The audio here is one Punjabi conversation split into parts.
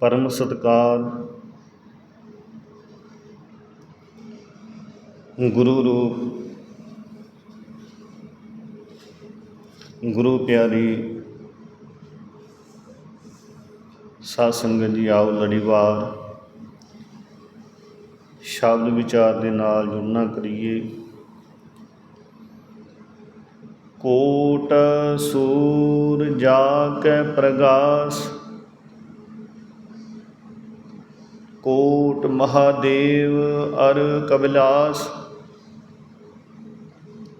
ਪਰਮ ਸਤਕਾਰ। ਗੁਰੂ ਰੂਪ। ਗੁਰੂ ਪਿਆਰੀ, ਸਾਧ ਸੰਗਤ ਜੀ ਆਓ ਲੜੀਵਾਰ। ਸ਼ਬਦ ਵਿਚਾਰ ਦੇ ਨਾਲ ਜੁੜਨਾ ਕਰੀਏ। ਕੋਟ ਸੂਰ ਜਾ ਕੇ ਪ੍ਰਗਾਸ। ਕੋਟ ਮਹਾਦੇਵ ਅਰ ਕਬਿਲਾਸ।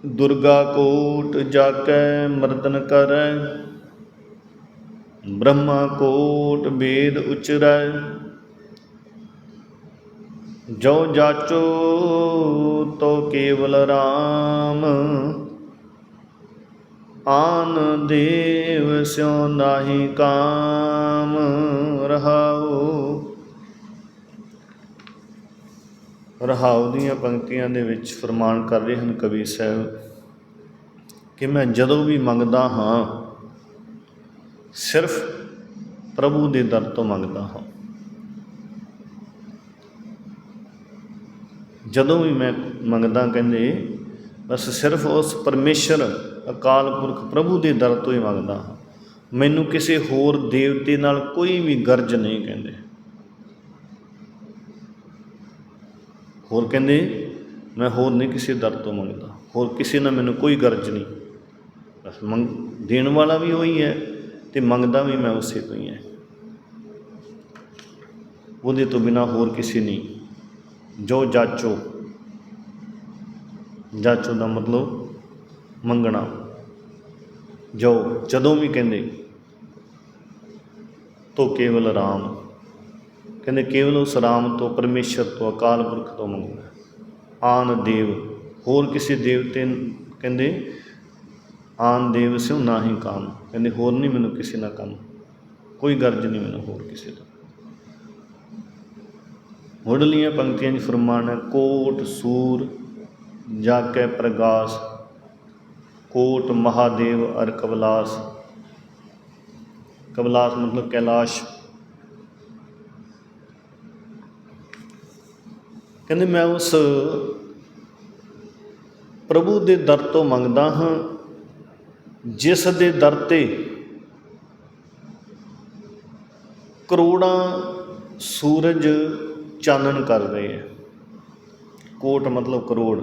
ਦੁਰਗਾ ਕੋਟ ਜਾਕੈ ਮਰਦਨ ਕਰੈ। ਬ੍ਰਹਮਾ ਕੋਟ ਵੇਦ ਉਚਰੈ। ਜੋ ਜਾਚੋ ਤੋ ਕੇਵਲ RAM ਆਨ ਦੇਵ ਸਿਉ ਨਾਹੀ ਕਾਮ ਰਹਾਉ। ਰਹਾਉ ਦੀਆਂ ਪੰਕਤੀਆਂ ਦੇ ਵਿੱਚ ਫਰਮਾਨ ਕਰ ਰਹੇ ਹਨ ਕਵੀ ਸਾਹਿਬ ਕਿ ਮੈਂ ਜਦੋਂ ਵੀ ਮੰਗਦਾ ਹਾਂ, ਸਿਰਫ ਪ੍ਰਭੂ ਦੇ ਦਰ ਤੋਂ ਮੰਗਦਾ ਹਾਂ। ਜਦੋਂ ਵੀ ਮੈਂ ਮੰਗਦਾ ਕਹਿੰਦੇ, ਬਸ ਸਿਰਫ ਉਸ ਪਰਮੇਸ਼ਰ, ਅਕਾਲ ਪੁਰਖ ਪ੍ਰਭੂ ਦੇ ਦਰ ਤੋਂ ਹੀ ਮੰਗਦਾ ਹਾਂ। ਮੈਨੂੰ ਕਿਸੇ ਹੋਰ ਦੇਵਤੇ ਨਾਲ ਕੋਈ ਵੀ ਗਰਜ ਨਹੀਂ ਕਹਿੰਦੇ। ਹੋਰ ਕਹਿੰਦੇ, ਮੈਂ ਹੋਰ ਨਹੀਂ ਕਿਸੇ ਦਰ ਤੋਂ ਮੰਗਦਾ, ਹੋਰ ਕਿਸੇ ਨਾਲ ਮੈਨੂੰ ਕੋਈ ਗਰਜ ਨਹੀਂ। ਬਸ ਮੰਗ, ਦੇਣ ਵਾਲਾ ਵੀ ਉਹੀ ਹੈ ਤੇ ਮੰਗਦਾ ਵੀ ਮੈਂ ਉਸੇ ਤੋਂ ਹੀ ਹੈ। ਉਹਦੇ ਤੋਂ ਬਿਨਾ ਹੋਰ ਕਿਸੇ ਨਹੀਂ। ਜੋ ਜਾਚੋ ਜਾਚੋ ਦਾ ਮਤਲਬ ਮੰਗਣਾ। ਜੋ ਜਦੋਂ ਵੀ ਕਹਿੰਦੇ ਤੋ ਕੇਵਲ ਰਾਮ ਕਹਿੰਦੇ ਕੇਵਲ ਉਸ ਰਾਮ ਤੋਂ, ਪਰਮੇਸ਼ਰ ਤੋਂ, ਅਕਾਲ ਪੁਰਖ ਤੋਂ ਮੰਗਣਾ ਆਨ ਦੇਵ, ਹੋਰ ਕਿਸੇ ਦੇਵਤੇ ਨੂੰ ਕਹਿੰਦੇ, ਆਨ ਦੇਵ ਸਿਉ ਨਾਹੀ ਕਾਮ। ਕਹਿੰਦੇ ਹੋਰ ਨਹੀਂ ਮੈਨੂੰ ਕਿਸੇ ਨਾਲ ਕੰਮ। ਕੋਈ ਗਰਜ ਨਹੀਂ ਮੈਨੂੰ ਹੋਰ ਕਿਸੇ ਦਾ ਮੁੱਢਲੀਆਂ ਪੰਕਤੀਆਂ 'ਚ ਫਰਮਾਨ ਹੈ, ਕੋਟ ਸੂਰ ਜਾ ਕੇ ਪ੍ਰਗਾਸ, ਕੋਟ ਮਹਾਦੇਵ ਅਰ ਕਬਲਾਸ ਕਬਲਾਸ ਮਤਲਬ ਕੈਲਾਸ਼ ਕਹਿੰਦੇ ਮੈਂ ਉਸ ਪ੍ਰਭੂ ਦੇ ਦਰ ਤੋਂ ਮੰਗਦਾ ਹਾਂ, ਜਿਸ ਦੇ ਦਰ ਤੇ ਕਰੋੜਾਂ ਸੂਰਜ ਚਾਨਣ ਕਰ ਰਹੇ ਹੈ। ਕੋਟ ਮਤਲਬ ਕਰੋੜ।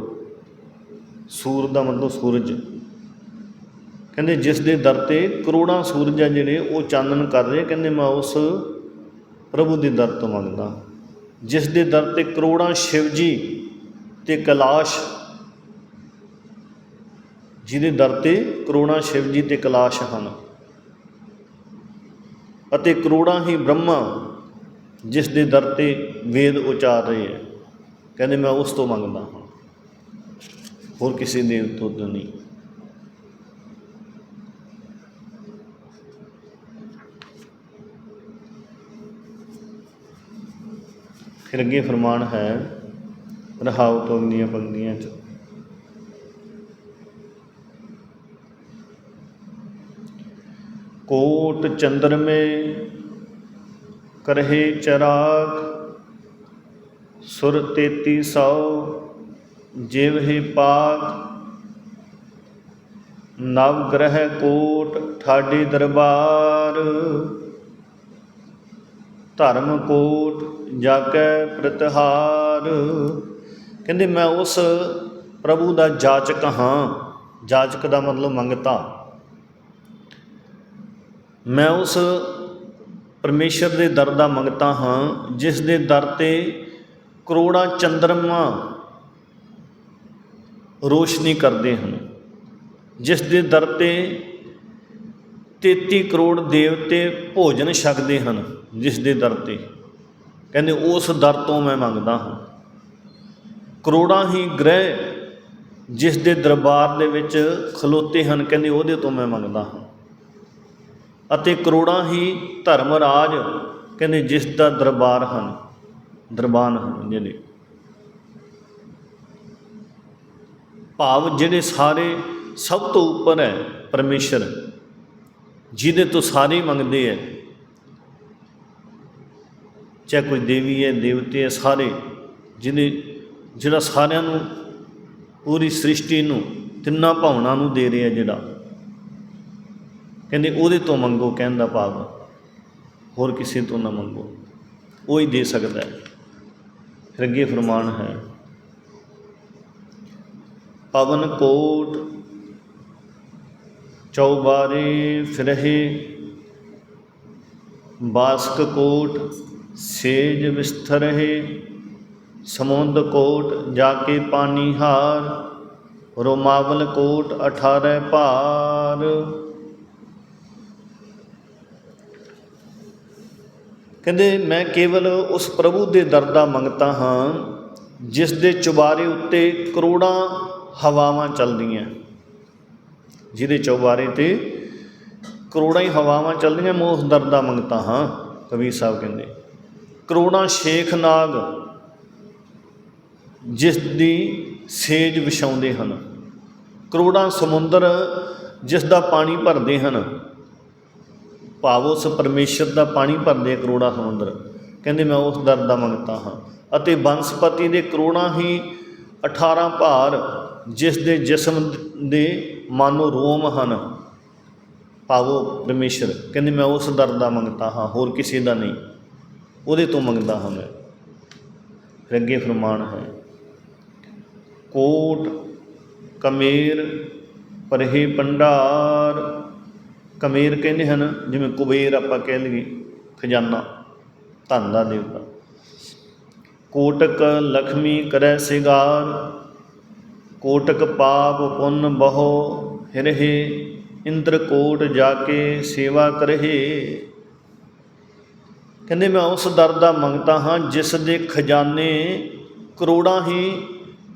ਸੂਰ ਦਾ ਮਤਲਬ ਸੂਰਜ। ਕਹਿੰਦੇ ਜਿਸ ਦੇ ਦਰ ਤੇ ਕਰੋੜਾਂ ਸੂਰਜ ਆ ਜਿਹੜੇ ਉਹ ਚਾਨਣ ਕਰ ਰਹੇ, ਕਹਿੰਦੇ ਮੈਂ ਉਸ ਪ੍ਰਭੂ ਦੇ ਦਰ ਤੋਂ ਮੰਗਦਾ ਜਿਸ ਦੇ ਦਰ ਤੇ ਕਰੋੜਾਂ ਸ਼ਿਵਜੀ ਤੇ ਕੈਲਾਸ਼, ਜਿਹਦੇ ਦਰ ਤੇ ਕਰੋੜਾਂ ਸ਼ਿਵਜੀ ਤੇ ਕੈਲਾਸ਼ ਹਨ ਅਤੇ ਕਰੋੜਾਂ ਹੀ ਬ੍ਰਹਮਾ ਜਿਸ ਦੇ ਦਰ ਤੇ ਵੇਦ ਉਚਾਰ ਰਹੇ ਹੈ। ਕਹਿੰਦੇ ਮੈਂ ਉਸ ਤੋਂ ਮੰਗਦਾ ਹਾਂ। ਹੋਰ ਕਿਸੇ ਦੇਵ ਤੋਂ ਨਹੀਂ। ਫਿਰ ਅੱਗੇ ਫਰਮਾਨ ਹੈ ਰਹਾਉ ਤੋਂ ਅਗਲੀਆਂ ਪੰਕਤੀਆਂ ਚ। ਕੋਟ ਚੰਦਰਮੇ ਕਰਹੇ ਚਰਾਗ, ਸੁਰ ਤੇਤੀ ਸੌ ਜਿਵ ਹੈ ਪਾਕ ਨਵ ਗ੍ਰਹਿ ਕੋਟ ਠਾਡੇ ਦਰਬਾਰ, ਧਰਮ ਕੋਟ ਜਾਕੈ ਪ੍ਰਤਹਾਰ। ਕਹਿੰਦੇ ਮੈਂ ਉਸ ਪ੍ਰਭੂ ਦਾ ਜਾਚਕ ਹਾਂ। ਜਾਚਕ ਦਾ ਮਤਲਬ ਮੰਗਤਾ। ਮੈਂ ਉਸ ਪਰਮੇਸ਼ਰ ਦੇ ਦਰ ਦਾ ਮੰਗਤਾ ਹਾਂ, ਜਿਸ ਦੇ ਦਰ ਤੇ ਕਰੋੜਾਂ ਚੰਦਰਮਾ ਰੋਸ਼ਨੀ ਕਰਦੇ ਹਨ। ਜਿਸ ਦੇ ਦਰ ਤੇ 33 ਕਰੋੜ ਦੇਵਤੇ ਭੋਜਨ ਛਕਦੇ ਹਨ, ਜਿਸ ਦੇ ਦਰ ਤੇ। ਕਹਿੰਦੇ ਉਸ ਦਰ ਤੋਂ ਮੈਂ ਮੰਗਦਾ ਹਾਂ। ਕਰੋੜਾਂ ਹੀ ਗ੍ਰਹਿ ਜਿਸ ਦੇ ਦਰਬਾਰ ਦੇ ਵਿੱਚ ਖਲੋਤੇ ਹਨ, ਕਹਿੰਦੇ ਉਹਦੇ ਤੋਂ ਮੈਂ ਮੰਗਦਾ ਹਾਂ। ਅਤੇ ਕਰੋੜਾਂ ਹੀ ਧਰਮ ਰਾਜ ਕਹਿੰਦੇ ਜਿਸ ਦਾ ਦਰਬਾਰ ਹਨ, ਦਰਬਾਨ ਹਨ ਜਿਹੜੇ ਭਾਵ ਜਿਹੜੇ ਸਾਰੇ ਸਭ ਤੋਂ ਉੱਪਰ ਹੈ ਪਰਮੇਸ਼ਰ, ਜਿਹਦੇ ਤੋਂ ਸਾਰੇ ਮੰਗਦੇ ਹੈ ਚਾਹੇ ਕੋਈ ਦੇਵੀ ਹੈ, ਦੇਵਤੇ ਹੈ, ਸਾਰੇ ਜਿਹਦੇ ਜਿਹੜਾ ਸਾਰਿਆਂ ਨੂੰ ਪੂਰੀ ਸ੍ਰਿਸ਼ਟੀ ਨੂੰ, ਤਿੰਨਾਂ ਭਾਵਨਾ ਨੂੰ ਦੇ ਰਿਹਾ ਜਿਹੜਾ, ਕਹਿੰਦੇ ਉਹਦੇ ਤੋਂ ਮੰਗੋ ਕਹਿਣ ਦਾ ਭਾਵ। ਹੋਰ ਕਿਸੇ ਤੋਂ ਨਾ ਮੰਗੋ। ਉਹ ਹੀ ਦੇ ਸਕਦਾ ਹੈ। ਫਿਰ ਅੱਗੇ ਫਰਮਾਨ ਹੈ, ਪਵਨ ਕੋਟ ਚੌਬਾਰੇ ਫਿਰਹਿ, ਬਾਸਕ ਕੋਟ ਸੇਜ ਵਿਸਥਰਹਿ ਸਮੁੰਦ ਕੋਟ ਜਾ ਕੇ ਪਾਣੀ ਹਾਰ, ਰੋਮਾਵਲ ਕੋਟ 18 ਭਾਰ। ਕਹਿੰਦੇ, ਮੈਂ ਕੇਵਲ ਉਸ ਪ੍ਰਭੂ ਦੇ ਦਰ ਦਾ ਮੰਗਤਾ ਹਾਂ, ਜਿਸ ਦੇ ਚੁਬਾਰੇ ਉੱਤੇ ਕਰੋੜਾਂ ਹਵਾਵਾਂ ਚੱਲਦੀਆਂ। ਜਿਹਦੇ ਚੁਬਾਰੇ ਤੇ ਕਰੋੜਾਂ ਹੀ ਹਵਾਵਾਂ ਚੱਲਦੀਆਂ, ਮੈਂ ਉਸ ਦਰ ਦਾ ਮੰਗਤਾ ਹਾਂ, ਕਬੀਰ ਸਾਹਿਬ ਕਹਿੰਦੇ। ਕਰੋੜਾਂ ਸ਼ੇਖ ਨਾਗ ਜਿਸ ਦੀ ਸੇਜ ਵਿਛਾਉਂਦੇ ਹਨ, ਕਰੋੜਾਂ ਸਮੁੰਦਰ ਜਿਸ ਦਾ ਪਾਣੀ ਭਰਦੇ ਹਨ, ਭਾਵ ਉਸ ਪਰਮੇਸ਼ਰ ਦਾ ਪਾਣੀ ਭਰਦੇ ਕਰੋੜਾਂ ਸਮੁੰਦਰ। ਕਹਿੰਦੇ ਮੈਂ ਉਸ ਦਰ ਦਾ ਮੰਗਤਾ ਹਾਂ ਅਤੇ ਬਨਸਪਤੀ ਦੇ ਕਰੋੜਾਂ ਹੀ 18 ਭਾਰ ਜਿਸ ਦੇ ਜਿਸਮ ਦੇ ਮਾਨੋ ਰੋਮ ਹਨ, ਭਾਵੋ ਪਰਮੇਸ਼ਰ। ਕਹਿੰਦੇ ਮੈਂ ਉਸ ਦਰ ਦਾ ਮੰਗਤਾ ਹਾਂ, ਹੋਰ ਕਿਸੇ ਦਾ ਨਹੀਂ। ਉਹਦੇ ਤੋਂ ਮੰਗਦਾ ਹਾਂ ਮੈਂ। ਫਿਰ ਅੱਗੇ ਫਰਮਾਨ ਹੈ, ਕੋਟ ਕਮੇਰ ਪਰਹੇ ਪੰਡਾਰ ਕਮੇਰ ਕਹਿੰਦੇ ਹਨ, ਜਿਵੇਂ ਕੁਬੇਰ ਆਪਾਂ ਕਹਿ ਲਈਏ, ਖਜ਼ਾਨਾ, ਧਨ ਦਾ ਦੇਵਤਾ। ਕੋਟਕ ਲਖਮੀ ਕਰੈ ਸਿਗਾਰ, ਕੋਟਕ ਪਾਪ ਪੁੰਨ ਬਹੁ ਹਿਰਹੇ ਇੰਦਰ ਕੋਟ ਜਾ ਕੇ ਸੇਵਾ ਕਰਹੇ। ਕਹਿੰਦੇ ਮੈਂ ਉਸ ਦਰ ਦਾ ਮੰਗਤਾ ਹਾਂ ਜਿਸ ਦੇ ਖਜ਼ਾਨੇ ਕਰੋੜਾਂ ਹੀ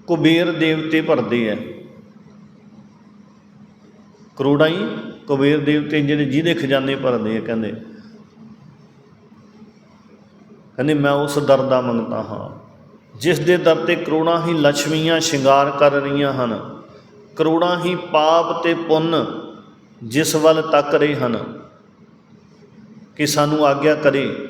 ਕੁਬੇਰ ਦੇਵਤੇ ਭਰਦੇ ਐ। ਕਰੋੜਾਂ ਹੀ ਕੁਬੇਰ ਦੇਵਤੇ ਜਿਹੜੇ ਜਿਹਦੇ ਖਜ਼ਾਨੇ ਭਰਦੇ ਆ ਕਹਿੰਦੇ। ਕਹਿੰਦੇ ਮੈਂ ਉਸ ਦਰ ਦਾ ਮੰਗਤਾ ਹਾਂ, ਜਿਸ ਦੇ ਦਰ ਤੇ ਕਰੋੜਾਂ ਹੀ ਲక్ష్ਮੀਆਂ ਸ਼ਿੰਗਾਰ ਕਰ ਰਹੀਆਂ ਹਨ, ਕਰੋੜਾਂ ਹੀ ਪਾਪ ਤੇ ਪੁੰਨ ਜਿਸ ਵੱਲ ਤੱਕ ਰਹੇ ਹਨ, ਕਿ ਸਾਨੂੰ ਆਗਿਆ ਕਰੇ।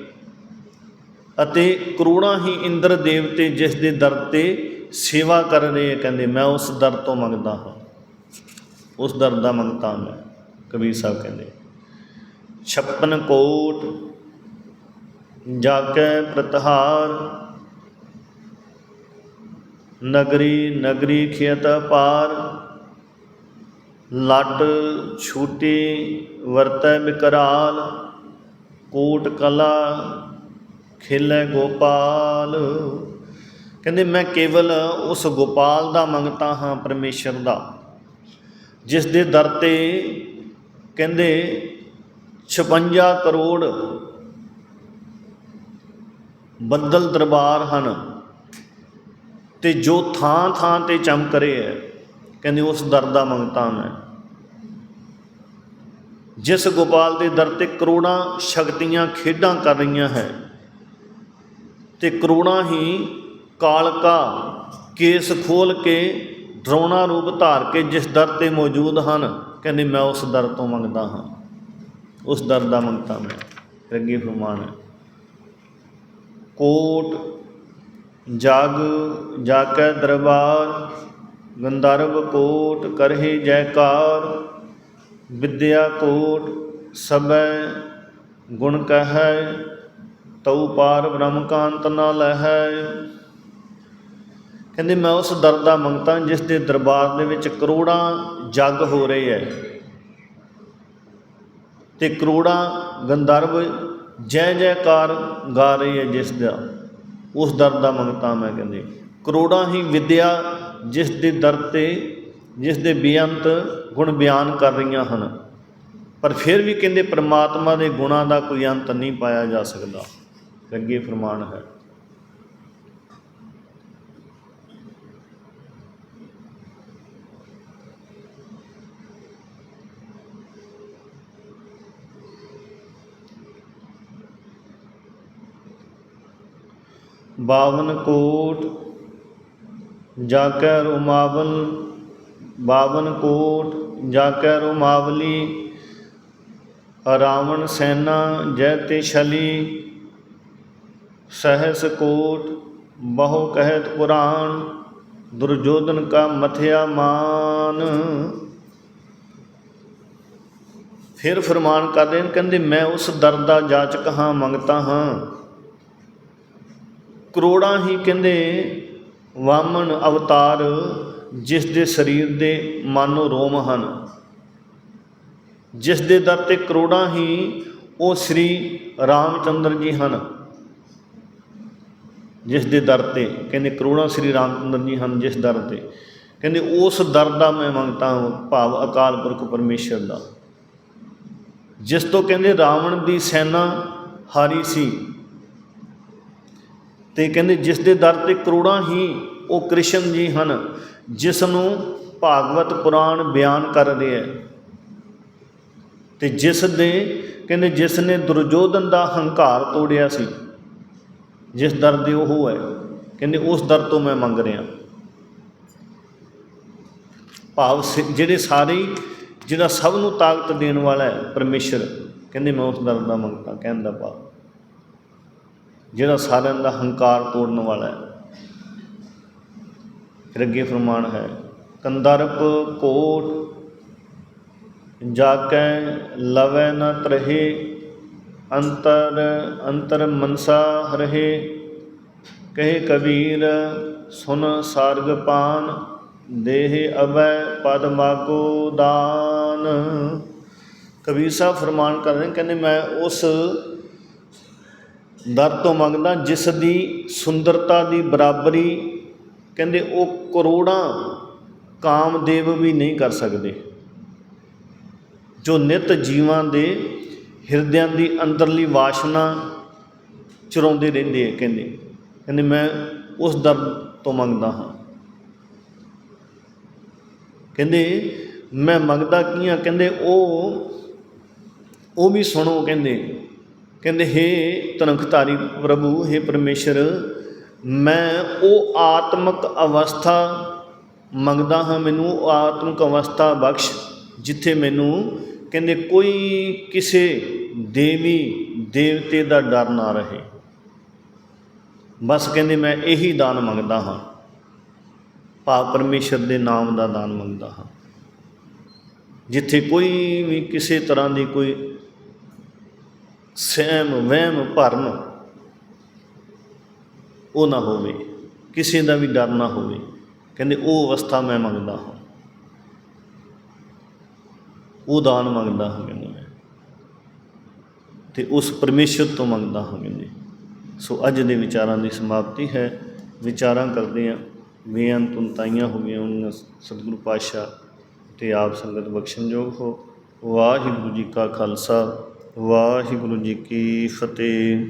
ਅਤੇ ਕਰੋੜਾਂ ਹੀ ਇੰਦਰ ਦੇਵਤੇ ਜਿਸ ਦੇ ਦਰ ਤੇ ਸੇਵਾ ਕਰ ਰਹੇ ਆ, ਕਹਿੰਦੇ, ਮੈਂ ਉਸ ਦਰ ਤੋਂ ਮੰਗਦਾ ਹਾਂ। ਉਸ ਦਰ ਦਾ ਮੰਗਤਾ ਮੈਂ, ਕਬੀਰ ਸਾਹਿਬ ਕਹਿੰਦੇ। 56 ਕੋਟ ਜਾਕੈ ਪ੍ਰਤਹਾਰ, ਨਗਰੀ ਨਗਰੀ ਖਿਅਤ ਪਾਰ ਲੱਟ ਛੂਟੀ ਵਰਤੈ ਬਿਕਰਾਲ, ਕੋਟ ਕਲਾ ਖੇਲੇ ਗੋਪਾਲ। ਕਹਿੰਦੇ, ਮੈਂ ਕੇਵਲ ਉਸ ਗੋਪਾਲ ਦਾ ਮੰਗਤਾ ਹਾਂ, ਪਰਮੇਸ਼ਰ ਦਾ। ਜਿਸ ਦੇ ਦਰ ਤੇ ਕਹਿੰਦੇ 56 ਕਰੋੜ ਬੱਦਲ ਦਰਬਾਰ ਹਨ ਤੇ ਜੋ ਥਾਂ ਥਾਂ ਤੇ ਚਮਕ ਰਹੇ ਹੈ, ਕਹਿੰਦੇ, ਉਸ ਦਰ ਦਾ ਮੰਗਤਾ ਮੈਂ ਜਿਸ ਗੋਪਾਲ ਦੇ ਦਰ ਤੇ ਕਰੋੜਾਂ ਸ਼ਕਤੀਆਂ ਖੇਡਾਂ ਕਰ ਰਹੀਆਂ ਹੈ ਤੇ ਕਰੋੜਾਂ ਹੀ ਕਾਲਕਾ ਕੇਸ ਖੋਲ ਕੇ ਡਰਾਉਣਾ ਰੂਪ ਧਾਰ ਕੇ ਜਿਸ ਦਰ ਤੇ ਮੌਜੂਦ ਹਨ, ਕਹਿੰਦੇ, ਮੈਂ ਉਸ ਦਰ ਤੋਂ ਮੰਗਦਾ ਹਾਂ। ਉਸ ਦਰ ਦਾ ਮੰਗਤਾ ਮੈਂ। ਫਿਰ ਫਰਮਾਨ ਕੋਟ, ਜਗ, ਜਾਕੈ ਦਰਬਾਰ, ਗੰਧਰਵ ਕੋਟ ਕਰਹੇ ਜੈਕਾਰ, ਵਿਦਿਆ ਕੋਟ ਸਭੈ ਗੁਣ ਕਹੈ ਤਉ ਪਾਰ ਬ੍ਰਹਮ ਕਾਂਤ ਨ ਲਹੈ। ਕਹਿੰਦੇ, ਮੈਂ ਉਸ ਦਰ ਦਾ ਮੰਗਤਾ, ਜਿਸ ਦੇ ਦਰਬਾਰ ਦੇ ਵਿੱਚ ਕਰੋੜਾਂ ਜਗ ਹੋ ਰਹੇ ਹੈ ਤੇ ਕਰੋੜਾਂ ਗੰਧਰਵ ਜੈ ਜੈਕਾਰ ਗਾ ਰਹੇ ਹੈ ਜਿਸ ਦਾ, ਉਸ ਦਰ ਦਾ ਮੰਗਤਾ ਮੈਂ ਕਹਿੰਦੇ। ਕਰੋੜਾਂ ਹੀ ਵਿਦਿਆ ਜਿਸ ਦੇ ਦਰ ਤੇ, ਜਿਸ ਦੇ ਬੇਅੰਤ ਗੁਣ ਬਿਆਨ ਕਰ ਰਹੀਆਂ ਹਨ। ਪਰ ਫਿਰ ਵੀ ਕਹਿੰਦੇ, ਪ੍ਰਮਾਤਮਾ ਦੇ ਗੁਣਾਂ ਦਾ ਕੋਈ ਅੰਤ ਨਹੀਂ ਪਾਇਆ ਜਾ ਸਕਦਾ। ਅੱਗੇ ਫਰਮਾਨ ਹੈ। ਬਾਵਨ ਕੋਟ ਜਾ ਕੈ ਰੁਮਾਵਲ ਬਾਵਨ ਕੋਟ ਜਾ ਕੈ ਰੁਮਾਵਲੀ ਰਾਵਣ ਸੈਨਾ ਜੈ ਤੇ ਛਲੀ ਸਹਸ ਕੋਟ, ਬਹੁ ਕਹਿਤ ਪੁਰਾਣ ਦੁਰਜੋਧਨ ਕਾ ਮਥਿਆ ਮਾਨ। ਫਿਰ ਫਰਮਾਨ ਕਰਦੇ ਨੇ ਕਹਿੰਦੇ, ਮੈਂ ਉਸ ਦਰ ਦਾ ਜਾਚਕ ਹਾਂ, ਮੰਗਤਾ ਹਾਂ। ਕਰੋੜਾਂ ਹੀ ਕਹਿੰਦੇ, ਵਾਮਨ ਅਵਤਾਰ, ਜਿਸ ਦੇ ਸਰੀਰ ਦੇ ਮਾਨੋ ਰੋਮ ਹਨ। ਜਿਸ ਦੇ ਦਰ ਤੇ ਕਰੋੜਾਂ ਹੀ ਉਹ ਸ੍ਰੀ ਰਾਮਚੰਦਰ ਜੀ ਹਨ। ਜਿਸ ਦੇ ਦਰ ਤੇ, ਕਹਿੰਦੇ ਕਰੋੜਾਂ ਸ੍ਰੀ ਰਾਮਚੰਦਰ ਜੀ ਹਨ ਜਿਸ ਦਰ ਤੇ। ਕਹਿੰਦੇ ਉਸ ਦਰ ਦਾ ਮੈਂ ਮੰਗਤਾ ਹਾਂ, ਭਾਵ ਅਕਾਲ ਪੁਰਖ ਪਰਮੇਸ਼ਰ ਦਾ। ਜਿਸ ਤੋਂ ਕਹਿੰਦੇ ਰਾਵਣ ਦੀ ਸੈਨਾ ਹਾਰੀ ਸੀ। ਤੇ ਕਹਿੰਦੇ ਜਿਸ ਦੇ ਦਰ ਤੇ ਕਰੋੜਾਂ ਹੀ ਉਹ ਕ੍ਰਿਸ਼ਨ ਜੀ ਹਨ, ਜਿਸ ਨੂੰ ਭਾਗਵਤ ਪੁਰਾਣ ਬਿਆਨ ਕਰ ਰਿਹਾ ਹੈ। ਤੇ ਜਿਸ ਦੇ, ਕਹਿੰਦੇ ਜਿਸ ਨੇ ਦੁਰਜੋਧਨ ਦਾ ਹੰਕਾਰ ਤੋੜਿਆ ਸੀ। ਜਿਸ ਦਰ ਦੇ ਉਹ ਹੈ, ਕਹਿੰਦੇ ਉਸ ਦਰ ਤੋਂ ਮੈਂ ਮੰਗ ਰਿਹਾ। ਭਾਵ ਸ- ਜਿਹੜੇ ਸਾਰੇ ਹੀ ਜਿਹੜਾ ਸਭ ਨੂੰ ਤਾਕਤ ਦੇਣ ਵਾਲਾ ਹੈ, ਪਰਮੇਸ਼ਰ, ਕਹਿੰਦੇ ਮੈਂ ਉਸ ਦਰ ਦਾ ਮੰਗਦਾ ਕਹਿਣ ਦਾ ਭਾਵ। ਜਿਹੜਾ ਸਾਰਿਆਂ ਦਾ ਹੰਕਾਰ ਤੋੜਨ ਵਾਲਾ ਹੈ। ਫਿਰ ਅੱਗੇ ਫਰਮਾਨ ਹੈ, ਕੰਦਰਪ ਕੋਟ ਜਾਕੈ ਲਵੈ ਨ ਤਰਹਿ ਅੰਤਰ ਅੰਤਰ ਮਨਸਾ ਰਹੇ ਕਹੇ ਕਬੀਰ, ਸੁਨ ਸਾਰਗ ਪਾਨ, ਦੇਹ ਅਵੈ ਪਦ ਮਾਗੋ ਦਾਨ। ਕਬੀਰ ਸਾਹਿਬ ਫਰਮਾਨ ਕਰ ਰਹੇ ਕਹਿੰਦੇ ਮੈਂ ਉਸ ਦਰ ਤੋਂ ਮੰਗਦਾ ਜਿਸ ਦੀ ਸੁੰਦਰਤਾ ਦੀ ਬਰਾਬਰੀ, ਕਹਿੰਦੇ ਉਹ ਕਰੋੜਾਂ ਕਾਮਦੇਵ ਵੀ ਨਹੀਂ ਕਰ ਸਕਦੇ। ਜੋ ਨਿਤ ਜੀਵਾਂ ਦੇ ਹਿਰਦਿਆਂ ਦੀ ਅੰਦਰਲੀ ਵਾਸ਼ਨਾ ਚਰਾਉਂਦੇ ਰਹਿੰਦੇ ਆ, ਕਹਿੰਦੇ। ਕਹਿੰਦੇ, ਮੈਂ ਉਸ ਦਰਦ ਤੋਂ ਮੰਗਦਾ ਹਾਂ। ਕਹਿੰਦੇ, ਮੈਂ ਮੰਗਦਾ ਕੀ ਆ? ਕਹਿੰਦੇ, ਉਹ ਉਹ ਵੀ ਸੁਣੋ, ਕਹਿੰਦੇ। ਕਹਿੰਦੇ हे ਤਨਖਤਾਰੀ ਪ੍ਰਭੂ हे ਪਰਮੇਸ਼ਰ, ਮੈਂ ਉਹ ਆਤਮਿਕ ਅਵਸਥਾ ਮੰਗਦਾ ਹਾਂ, ਮੈਨੂੰ ਉਹ ਆਤਮਿਕ ਅਵਸਥਾ ਬਖਸ਼, ਜਿੱਥੇ ਮੈਨੂੰ, ਕਹਿੰਦੇ, ਕੋਈ ਕਿਸੇ ਦੇਵੀ ਦੇਵਤੇ ਦਾ ਡਰ ਨਾ ਰਹੇ। ਬਸ ਕਹਿੰਦੇ ਮੈਂ ਇਹੀ ਦਾਨ ਮੰਗਦਾ ਹਾਂ। ਭਾਵ ਪਰਮੇਸ਼ਰ ਦੇ ਨਾਮ ਦਾ ਦਾਨ ਮੰਗਦਾ ਹਾਂ। ਜਿੱਥੇ ਕੋਈ ਵੀ ਕਿਸੇ ਤਰ੍ਹਾਂ ਦੀ ਕੋਈ ਸਹਿਮ, ਵਹਿਮ, ਭਰਮ ਉਹ ਨਾ ਹੋਵੇ, ਕਿਸੇ ਦਾ ਵੀ ਡਰ ਨਾ ਹੋਵੇ, ਕਹਿੰਦੇ ਉਹ ਅਵਸਥਾ ਮੈਂ ਮੰਗਦਾ ਹਾਂ। ਉਹ ਦਾਨ ਮੰਗਦਾ ਹਾਂ ਕਹਿੰਦੇ ਮੈਂ। ਤੇ ਉਸ ਪਰਮੇਸ਼ਰ ਤੋਂ ਮੰਗਦਾ ਹਾਂ ਜੀ। ਸੋ ਅੱਜ ਦੇ ਵਿਚਾਰਾਂ ਦੀ ਸਮਾਪਤੀ ਹੈ। ਵਿਚਾਰਾਂ ਕਰਦੇ ਹਾਂ ਬੇਅੰਤੁਨਤਾਈਆਂ ਹੋ ਗਈਆਂ ਉਹਨਾਂ ਸਤਿਗੁਰੂ ਪਾਤਸ਼ਾਹ ਤੇ ਆਪ ਸੰਗਤ ਬਖਸ਼ਣਯੋਗ ਹੋ। ਵਾਹਿਗੁਰੂ ਜੀ ਕਾ ਖਾਲਸਾ, ਵਾਹਿਗੁਰੂ ਜੀ ਕੀ ਫਤਿਹ।